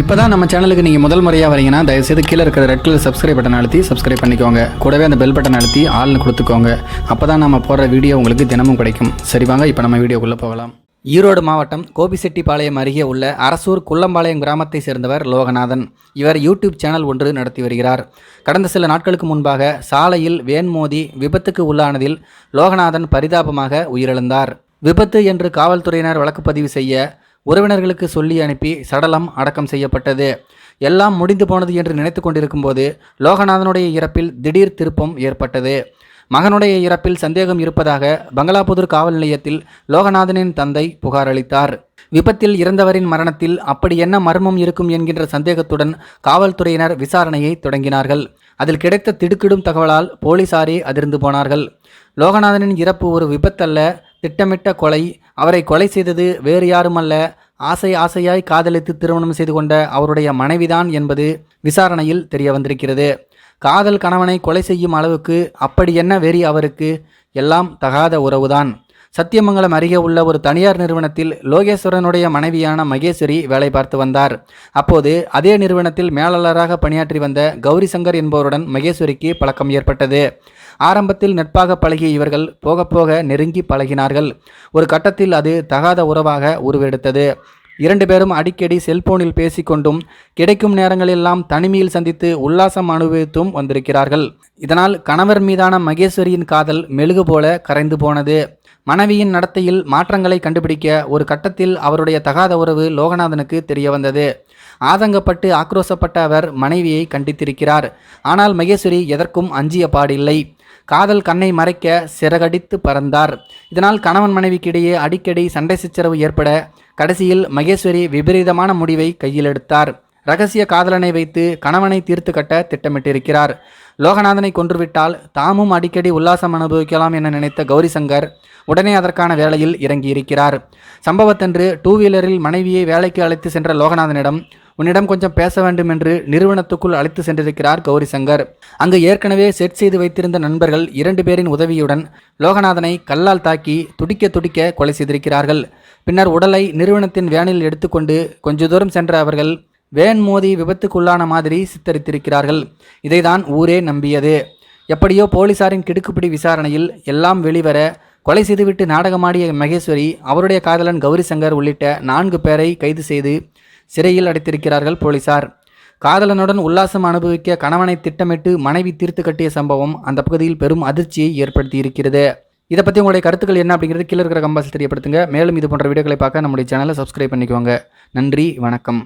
இப்போ தான் நம்ம சேனலுக்கு நீங்கள் முதல் முறையாக வரீங்கன்னா தயவுசெய்து கீழே இருக்கிற ரெட் கலர் சப்ஸ்கிரைப் பட்டன் அழுத்தி சப்ஸ்கிரைப் பண்ணிக்கோங்க. கூடவே அந்த பெல் பட்டன் அழுத்தி ஆள்னு கொடுத்துக்கோங்க. அப்போ தான் நம்ம போடுற வீடியோ உங்களுக்கு தினமும் கிடைக்கும். சரி வாங்க இப்போ நம்ம வீடியோக்குள்ளே போகலாம். ஈரோடு மாவட்டம் கோபிசெட்டிப்பாளையம் அருகே உள்ள அரசூர் குள்ளம்பாளையம் கிராமத்தை சேர்ந்தவர் லோகநாதன். இவர் யூடியூப் சேனல் ஒன்று நடத்தி வருகிறார். கடந்த சில நாட்களுக்கு முன்பாக சாலையில் வேன் மோதி விபத்துக்கு உள்ளானதில் லோகநாதன் பரிதாபமாக உயிரிழந்தார். விபத்து என்று காவல்துறையினர் வழக்குப்பதிவு செய்ய உறவினர்களுக்கு சொல்லி அனுப்பி சடலம் அடக்கம் செய்யப்பட்டது. எல்லாம் முடிந்து போனது என்று நினைத்து கொண்டிருக்கும்போது லோகநாதனுடைய இறப்பில் திடீர் திருப்பம் ஏற்பட்டது. மகனுடைய இறப்பில் சந்தேகம் இருப்பதாக பங்களாபுதூர் காவல் நிலையத்தில் லோகநாதனின் தந்தை புகார் அளித்தார். விபத்தில் இறந்தவரின் மரணத்தில் அப்படி என்ன மர்மம் இருக்கும் என்கின்ற சந்தேகத்துடன் காவல்துறையினர் விசாரணையை தொடங்கினார்கள். அதில் கிடைத்த திடுக்கிடும் தகவலால் போலீசாரே அதிர்ந்து போனார்கள். லோகநாதனின் இறப்பு ஒரு விபத்தல்ல திட்டமிட்ட கொலை. அவரை கொலை செய்தது வேறு யாருமல்ல. ஆசை ஆசையாய் காதலித்து திருமணம் செய்து கொண்ட அவருடைய மனைவிதான் என்பது விசாரணையில் தெரிய வந்திருக்கிறது காதல் கணவனை கொலை செய்யும் அளவுக்கு அப்படி என்ன வெறி அவருக்கு? எல்லாம் தகாத உறவுதான். சத்தியமங்கலம் அருகே உள்ள ஒரு தனியார் நிறுவனத்தில் லோகேஸ்வரனுடைய மனைவியான மகேஸ்வரி வேலை பார்த்து வந்தார். அப்போது அதே நிறுவனத்தில் மேலாளராக பணியாற்றி வந்த கௌரி சங்கர் என்பவருடன் மகேஸ்வரிக்கு பழக்கம் ஏற்பட்டது. ஆரம்பத்தில் நட்பாக பழகிய இவர்கள் போக போக நெருங்கி பழகினார்கள். ஒரு கட்டத்தில் அது தகாத உறவாக உருவெடுத்தது. இரண்டு பேரும் அடிக்கடி செல்போனில் பேசிக்கொண்டும் கிடைக்கும் நேரங்களெல்லாம் தனிமையில் சந்தித்து உல்லாசம் அனுபவித்தும் வந்திருக்கிறார்கள். இதனால் கணவர் மீதான மகேஸ்வரியின் காதல் மெழுகு போல கரைந்து போனது. மனைவியின் நடத்தையில் மாற்றங்களை கண்டுபிடிக்க ஒரு கட்டத்தில் அவருடைய தகாத உறவு லோகநாதனுக்கு தெரிய வந்தது. ஆதங்கப்பட்டு ஆக்ரோசப்பட்ட அவர் மனைவியை கண்டித்திருக்கிறார். ஆனால் மகேஸ்வரி எதற்கும் அஞ்சிய பாடில்லை. காதல் கண்ணை மறைக்க சிறகடித்து பறந்தார். இதனால் கணவன் மனைவிக்கிடையே அடிக்கடி சண்டை சச்சரவு ஏற்பட கடைசியில் மகேஸ்வரி விபரீதமான முடிவை கையில் எடுத்தார். ரகசிய காதலனை வைத்து கணவனை தீர்த்து கட்ட திட்டமிட்டிருக்கிறார். லோகநாதனை கொன்றுவிட்டால் தாமும் அடிக்கடி உல்லாசம் அனுபவிக்கலாம் என நினைத்த கௌரி சங்கர் உடனே அதற்கான வேலையில் இறங்கியிருக்கிறார். சம்பவத்தன்று டூ வீலரில் மனைவியை வேலைக்கு அழைத்து சென்ற லோகநாதனிடம் உன்னிடம் கொஞ்சம் பேச வேண்டும் என்று நிறுவனத்துக்குள் அழைத்து சென்றிருக்கிறார் கௌரி சங்கர். அங்கு ஏற்கனவே செட் செய்து வைத்திருந்த நண்பர்கள் இரண்டு பேரின் உதவியுடன் லோகநாதனை கல்லால் தாக்கி துடிக்க துடிக்க கொலை செய்திருக்கிறார்கள். பின்னர் உடலை நிறுவனத்தின் வேனில் எடுத்துக்கொண்டு கொஞ்ச தூரம் சென்ற அவர்கள் வேன் மோதி விபத்துக்குள்ளான மாதிரி சித்தரித்திருக்கிறார்கள். இதைதான் ஊரே நம்பியது. எப்படியோ போலீசாரின் கிடுக்குப்பிடி விசாரணையில் எல்லாம் வெளிவர கொலை செய்துவிட்டு நாடகமாடிய மகேஸ்வரி அவருடைய காதலன் கௌரி சங்கர் உள்ளிட்ட நான்கு பேரை கைது செய்து சிறையில் அடைத்திருக்கிறார்கள் போலீசார். காதலனுடன் உல்லாசம் அனுபவிக்க கணவனை திட்டமிட்டு மனைவி தீர்த்து கட்டிய சம்பவம் அந்த பகுதியில் பெரும் அதிர்ச்சியை ஏற்படுத்தி இருக்கிறது இதை பற்றி உங்களுடைய கருத்துக்கள் என்ன அப்படிங்கிறது கீழே இருக்கிற கம்பாசில் தெரியப்படுத்துங்க. மேலும் இது போன்ற வீடியோக்களை பார்க்க நம்முடைய சேனலை சப்ஸ்கிரைப் பண்ணிக்கோங்க. நன்றி வணக்கம்.